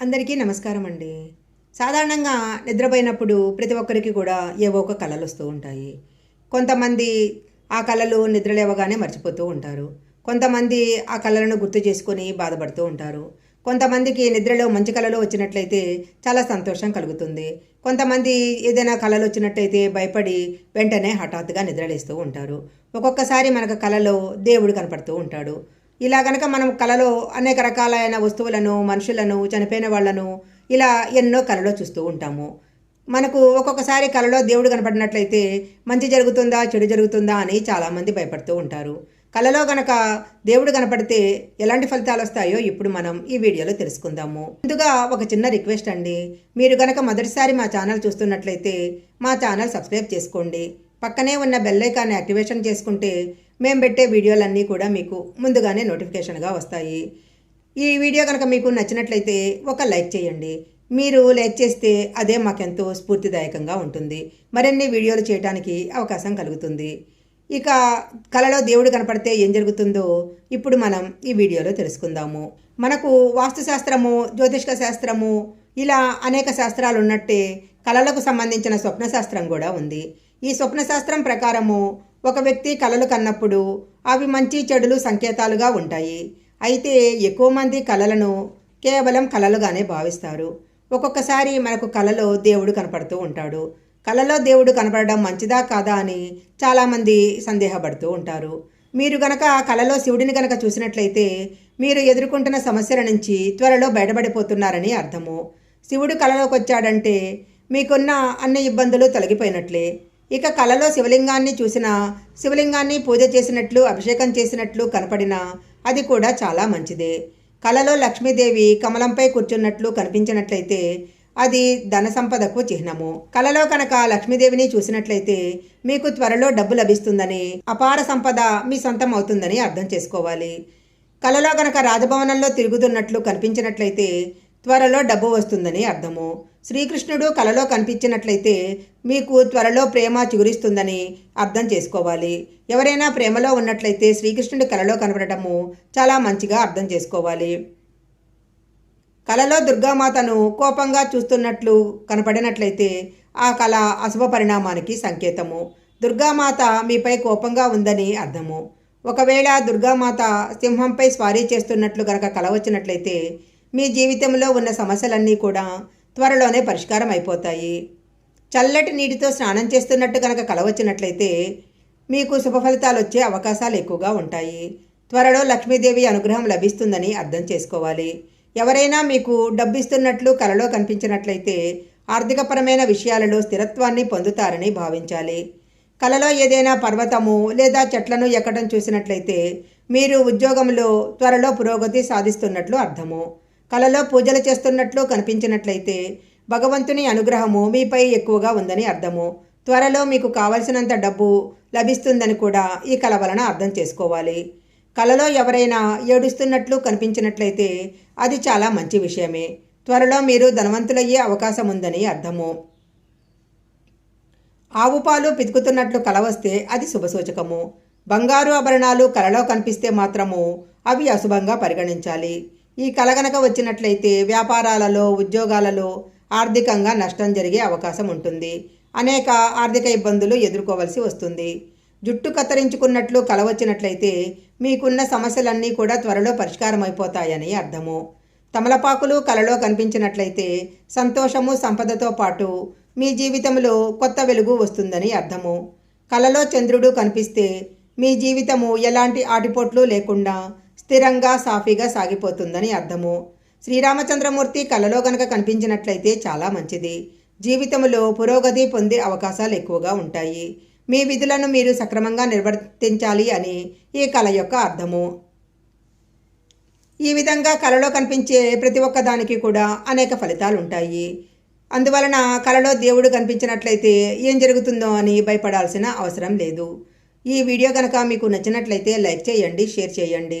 అందరికీ నమస్కారం అండి. సాధారణంగా నిద్రపోయినప్పుడు ప్రతి ఒక్కరికి కూడా ఏవో ఒక కళలు వస్తూ ఉంటాయి. కొంతమంది ఆ కళలు నిద్రలేవగానే మర్చిపోతూ ఉంటారు. కొంతమంది ఆ కళలను గుర్తు చేసుకొని బాధపడుతూ ఉంటారు. కొంతమందికి నిద్రలో మంచి కళలు వచ్చినట్లయితే చాలా సంతోషం కలుగుతుంది. కొంతమంది ఏదైనా కళలు వచ్చినట్టయితే భయపడి వెంటనే హఠాత్తుగా నిద్రలేస్తూ ఉంటారు. ఒక్కొక్కసారి మనకు కళలో దేవుడు కనపడుతూ ఉంటాడు. ఇలా గనక మనం కళలో అనేక రకాలైన వస్తువులను మనుషులను చనిపోయిన వాళ్ళను ఇలా ఎన్నో కళలో చూస్తూ ఉంటాము. మనకు ఒక్కొక్కసారి కళలో దేవుడు కనపడినట్లయితే మంచి జరుగుతుందా చెడు జరుగుతుందా అని చాలామంది భయపడుతూ ఉంటారు. కళలో గనక దేవుడు కనపడితే ఎలాంటి ఫలితాలు వస్తాయో ఇప్పుడు మనం ఈ వీడియోలో తెలుసుకుందాము. ముందుగా ఒక చిన్న రిక్వెస్ట్ అండి. మీరు గనక మొదటిసారి మా ఛానల్ చూస్తున్నట్లయితే మా ఛానల్ సబ్స్క్రైబ్ చేసుకోండి. పక్కనే ఉన్న బెల్ ఐకాన్ని యాక్టివేషన్ చేసుకుంటే మేము పెట్టే వీడియోలన్నీ కూడా మీకు ముందుగానే నోటిఫికేషన్గా వస్తాయి. ఈ వీడియో కనుక మీకు నచ్చినట్లయితే ఒక లైక్ చేయండి. మీరు లైక్ చేస్తే అదే మాకెంతో స్ఫూర్తిదాయకంగా ఉంటుంది. మరిన్ని వీడియోలు చేయడానికి అవకాశం కలుగుతుంది. ఇక కళలో దేవుడు కనపడితే ఏం జరుగుతుందో ఇప్పుడు మనం ఈ వీడియోలో తెలుసుకుందాము. మనకు వాస్తుశాస్త్రము జ్యోతిష్క శాస్త్రము ఇలా అనేక శాస్త్రాలు ఉన్నట్టే కళలకు సంబంధించిన స్వప్న శాస్త్రం కూడా ఉంది. ఈ స్వప్న శాస్త్రం ప్రకారము ఒక వ్యక్తి కళలు కన్నప్పుడు అవి మంచి చెడులు సంకేతాలుగా ఉంటాయి. అయితే ఎక్కువ మంది కళలను కేవలం కళలుగానే భావిస్తారు. ఒక్కొక్కసారి మనకు కలలో దేవుడు కనపడుతూ ఉంటాడు. కలలో దేవుడు కనపడడం మంచిదా కాదా అని చాలామంది సందేహపడుతూ ఉంటారు. మీరు గనక కలలో శివుడిని గనక చూసినట్లయితే మీరు ఎదుర్కొంటున్న సమస్యల నుంచి త్వరలో బయటపడిపోతున్నారని అర్థము. శివుడు కలలోకి వచ్చాడంటే మీకున్న అన్ని ఇబ్బందులు తొలగిపోయినట్లే. ఇక కలలో శివలింగాన్ని చూసిన శివలింగాన్ని పూజ చేసినట్లు అభిషేకం చేసినట్లు కనపడినా అది కూడా చాలా మంచిదే. కలలో లక్ష్మీదేవి కమలంపై కూర్చున్నట్లు కనిపించినట్లయితే అది ధన సంపదకు చిహ్నము. కలలో కనుక లక్ష్మీదేవిని చూసినట్లయితే మీకు త్వరలో డబ్బు లభిస్తుందని అపార సంపద మీ సొంతం అవుతుందని అర్థం చేసుకోవాలి. కలలో కనుక రాజభవనంలో తిరుగుతున్నట్లు కనిపించినట్లయితే త్వరలో డబ్బు వస్తుందని అర్థము. శ్రీకృష్ణుడు కలలో కనిపించినట్లయితే మీకు త్వరలో ప్రేమ చిగురిస్తుందని అర్థం చేసుకోవాలి. ఎవరైనా ప్రేమలో ఉన్నట్లయితే శ్రీకృష్ణుడు కలలో కనపడటము చాలా మంచిగా అర్థం చేసుకోవాలి. కలలో దుర్గామాతను కోపంగా చూస్తున్నట్లు కనపడినట్లయితే ఆ కళ అశుభ పరిణామానికి సంకేతము. దుర్గామాత మీపై కోపంగా ఉందని అర్థము. ఒకవేళ దుర్గామాత సింహంపై స్వారీ చేస్తున్నట్లు గనక కల వచ్చినట్లయితే మీ జీవితంలో ఉన్న సమస్యలన్నీ కూడా త్వరలోనే పరిష్కారం అయిపోతాయి. చల్లటి నీటితో స్నానం చేస్తున్నట్టు కనుక కల వచ్చినట్లయితే మీకు శుభఫలితాలు వచ్చే అవకాశాలు ఎక్కువగా ఉంటాయి. త్వరలో లక్ష్మీదేవి అనుగ్రహం లభిస్తుందని అర్థం చేసుకోవాలి. ఎవరైనా మీకు డబ్బిస్తున్నట్లు కలలో కనిపించినట్లయితే ఆర్థికపరమైన విషయాలలో స్థిరత్వాన్ని పొందుతారని భావించాలి. కలలో ఏదైనా పర్వతము లేదా చెట్లను ఎక్కడం చూసినట్లయితే మీరు ఉద్యోగంలో త్వరలో పురోగతి సాధిస్తున్నట్లు అర్థము. కలలో పూజలు చేస్తున్నట్లు కనిపించినట్లయితే భగవంతుని అనుగ్రహము మీపై ఎక్కువగా ఉందని అర్థము. త్వరలో మీకు కావలసినంత డబ్బు లభిస్తుందని కూడా ఈ కళ వలన అర్థం చేసుకోవాలి. కలలో ఎవరైనా ఏడుస్తున్నట్లు కనిపించినట్లయితే అది చాలా మంచి విషయమే. త్వరలో మీరు ధనవంతులయ్యే అవకాశం ఉందని అర్థము. ఆవు పాలు పితుకుతున్నట్లు కల వస్తే అది శుభసూచకము. బంగారు ఆభరణాలు కలలో కనిపిస్తే మాత్రము అవి అశుభంగా పరిగణించాలి. ఈ కలగనక వచ్చినట్లయితే వ్యాపారాలలో ఉద్యోగాలలో ఆర్థికంగా నష్టం జరిగే అవకాశం ఉంటుంది. అనేక ఆర్థిక ఇబ్బందులు ఎదుర్కోవలసి వస్తుంది. జుట్టు కత్తిరించుకున్నట్లు కల వచ్చినట్లయితే మీకున్న సమస్యలన్నీ కూడా త్వరలో పరిష్కారం అయిపోతాయని అర్థము. తమలపాకులు కలలో కనిపించినట్లయితే సంతోషము సంపదతో పాటు మీ జీవితంలో కొత్త వెలుగు వస్తుందని అర్థము. కలలో చంద్రుడు కనిపిస్తే మీ జీవితము ఎలాంటి ఆటిపోట్లు లేకుండా స్థిరంగా సాఫీగా సాగిపోతుందని అర్థము. శ్రీరామచంద్రమూర్తి కలలో గనక కనిపించినట్లయితే చాలా మంచిది. జీవితంలో పురోగతి పొందే అవకాశాలు ఎక్కువగా ఉంటాయి. మీ విధులను మీరు సక్రమంగా నిర్వర్తించాలి అని ఈ కళ యొక్క అర్థము. ఈ విధంగా కళలో కనిపించే ప్రతి ఒక్క దానికి కూడా అనేక ఫలితాలు ఉంటాయి. అందువలన కళలో దేవుడు కనిపించినట్లయితే ఏం జరుగుతుందో అని భయపడాల్సిన అవసరం లేదు. ఈ వీడియో కనుక మీకు నచ్చినట్లయితే లైక్ చేయండి షేర్ చేయండి.